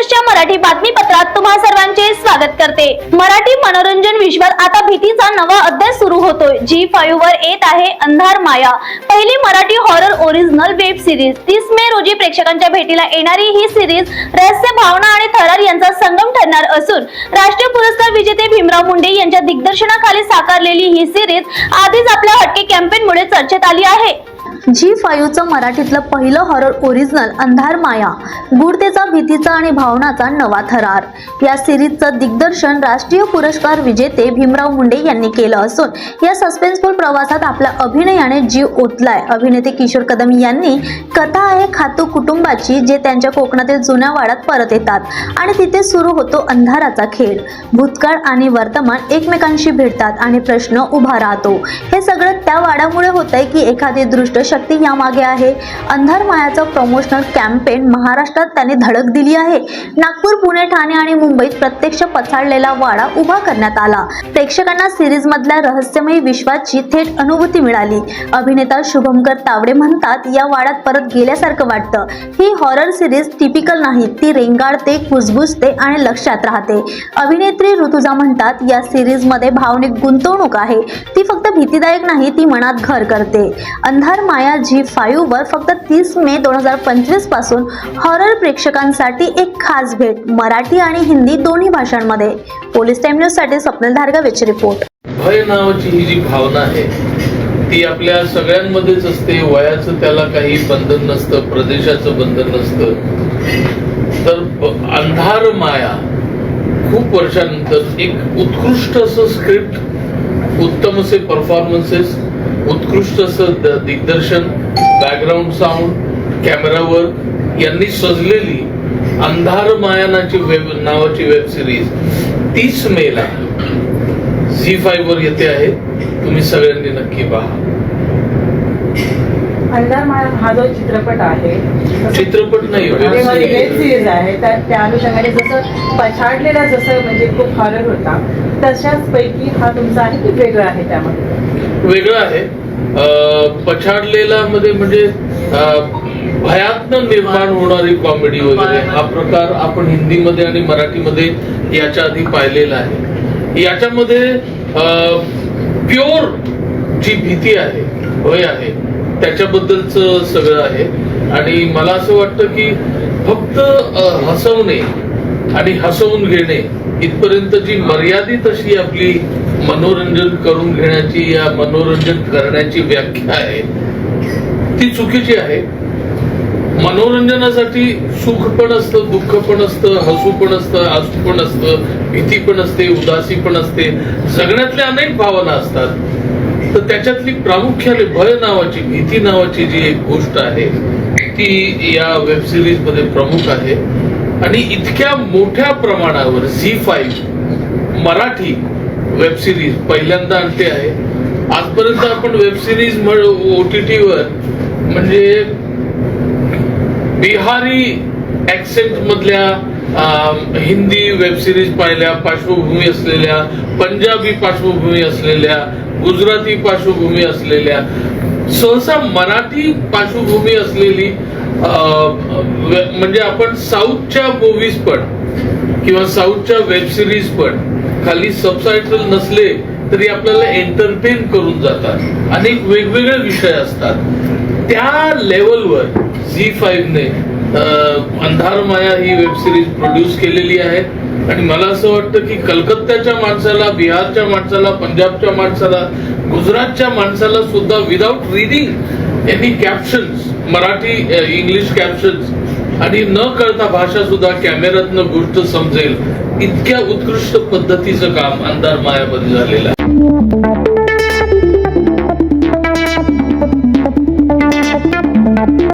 न्यूजच्या मराठी बातमीपत्रात तुम्हा सर्वांचे स्वागत करते. मराठी मनोरंजन विश्वात आता भीतीचा नवा अध्याय सुरू होतोय. जी फाईव्ह वर येत आहे अंधार माया. पहिली Marathi horror original web series तीस मे रोजी प्रेक्षकांच्या भेटीला येणारी ही सिरीज रहस्य भावना आणि थरार यांचा संगम ठरणार असून राष्ट्रीय पुरस्कार विजेते भीमराव मुंडे यांच्या दिग्दर्शनाखाली साकारलेली ही सिरीज आधीच आपल्या हटके कॅम्पेनमुळे चर्चेत आली आहे. जी फाईव्हचं मराठीतलं पहिलं हॉरर ओरिजिनल अंधार माया गूढतेचा भीतीचा आणि भावनाचा नवा थरार. या सिरीजचं दिग्दर्शन राष्ट्रीय पुरस्कार विजेते भीमराव मुंडे यांनी केलं असून या सस्पेन्सफुल प्रवासात आपल्या अभिनयाने जीव ओतलाय. अभिनेते किशोर कदम यांनी कथा आहे खातू कुटुंबाची जे त्यांच्या कोकणातील जुन्या वाड्यात परत येतात आणि तिथे सुरू होतो अंधाराचा खेळ. भूतकाळ आणि वर्तमान एकमेकांशी भिडतात आणि प्रश्न उभा राहतो. हे सगळं त्या वाड्यामुळे होत आहे की एखादी दृष्ट शक्ती यामागे आहे. अंधार मायाचं प्रमोशनल कॅम्पेन महाराष्ट्रात त्याने धडक दिली आहे. नागपूर पुणे ठाणे आणि मुंबईत प्रत्यक्ष पछाडलेला वाडा उभा करण्यात आला. प्रेक्षकांना सिरीज मधल्या रहस्यमयी विश्वाची थेट अनुभूती मिळाली. अभिनेता शुभमकर तावडे म्हणतात या वाड्यात परत गेल्यासारखं वाटतं. ही हॉरर सिरीज टिपिकल नाही. ती रेंगाळते कुजबुजते आणि लक्षात राहते. अभिनेत्री ऋतुजा म्हणतात या सिरीजमध्ये भावनिक गुंतवणूक आहे. ती फक्त भीतीदायक नाही ती मनात घर करते. अंधार माया जी फाईव्ह वर फक्त तीस मे दोन हजार पंचवीसपासून हॉरर प्रेक्षकांसाठी एक खास भेट मराठी आणि हिंदी दोन्ही भाषांमध्ये. पोलीस टाइम न्यूजसाठी स्वप्नील रिपोर्ट. भय नावाची ही जी भावना आहे ती आपल्या सगळ्यांमध्येच असते. वयाचं त्याला काही बंधन नसतं प्रदेशाचं बंधन नसतं. तर अंधार माया खूप वर्षानंतर एक उत्कृष्ट असं स्क्रिप्ट उत्तम असे परफॉर्मन्सेस उत्कृष्ट असं दिग्दर्शन बॅकग्राऊंड साऊंड कॅमेरावर यांनी सजलेली अंधार मायानाची वेब नावाची वेब सिरीज तीस मेला. झी फाईव्ह वर येते आहे. तुम्ही सगळ्यांनी नक्की पहा. अंधार माया हा जो चित्रपट आहे चित्रपट नाही वेब सिरीज आहे. त्या अनुषंगाने जसं पछाडलेला जसं म्हणजे खूप हॉरर होता तशाच पैकी हा तुमचा आहे की वेगळा आहे त्यामध्ये. वेगळं आहे. पछाडलेला मध्ये म्हणजे अं, भयातनं निर्माण होणारी कॉमेडी वगैरे हा प्रकार आपण हिंदीमध्ये आणि मराठीमध्ये याच्या आधी पाहिलेला आहे. याच्यामध्ये प्युअर जी भीती आहे भय आहे त्याच्याबद्दलच सगळं आहे. आणि मला असं वाटतं की फक्त हसवणे आणि हसवून घेणे इथपर्यंत जी मर्यादित अशी आपली मनोरंजन करून घेण्याची या मनोरंजन करण्याची व्याख्या आहे ती चुकीची आहे. मनोरंजनासाठी सुख पण असतं दुःख पण असतं हसू पण असतं आसू पण असतं भीती पण असते उदासी पण असते. जगण्यातल्या अनेक भावना असतात. तर त्याच्यातली प्रामुख्याने भय नावाची भीती नावाची जी एक गोष्ट आहे ती या वेब सिरीजमध्ये प्रमुख आहे. आणि इतक्या मोठ्या प्रमाणावर Zee five Marathi web series पहिल्यांदा आणते आहे. आजपर्यंत आपण वेब सिरीज ओ टी टीवर म्हणजे बिहारी ऍक्सेंट मधल्या हिंदी वेब सिरीज पाहिल्या पार्श्वभूमी असलेल्या पंजाबी पार्श्वभूमी असलेल्या गुजराती पार्श्वभूमी असलेल्या सहसा मराठी पार्श्वभूमी असलेली म्हणजे आपण साऊथच्या मूवीज पण किंवा साऊथच्या वेब सिरीज पण खाली सबटायटल नसले तरी आपल्याला एंटरटेन करून जातात. अनेक वेगवेगळे विषय असतात. त्या लेवलवर झी फाईव्हने अंधार माया ही वेब सिरीज प्रोड्यूस केलेली आहे. आणि मला असं वाटतं की कलकत्त्याच्या माणसाला बिहारच्या माणसाला पंजाबच्या माणसाला गुजरातच्या माणसाला सुद्धा विदाऊट रिडिंग यांनी कॅप्शन्स मराठी इंग्लिश कॅप्शन्स आणि न कळता भाषा सुद्धा कॅमेऱ्यातनं गोष्ट समजेल इतक्या उत्कृष्ट पद्धतीचं काम अंधार मायामध्ये झालेलं आहे.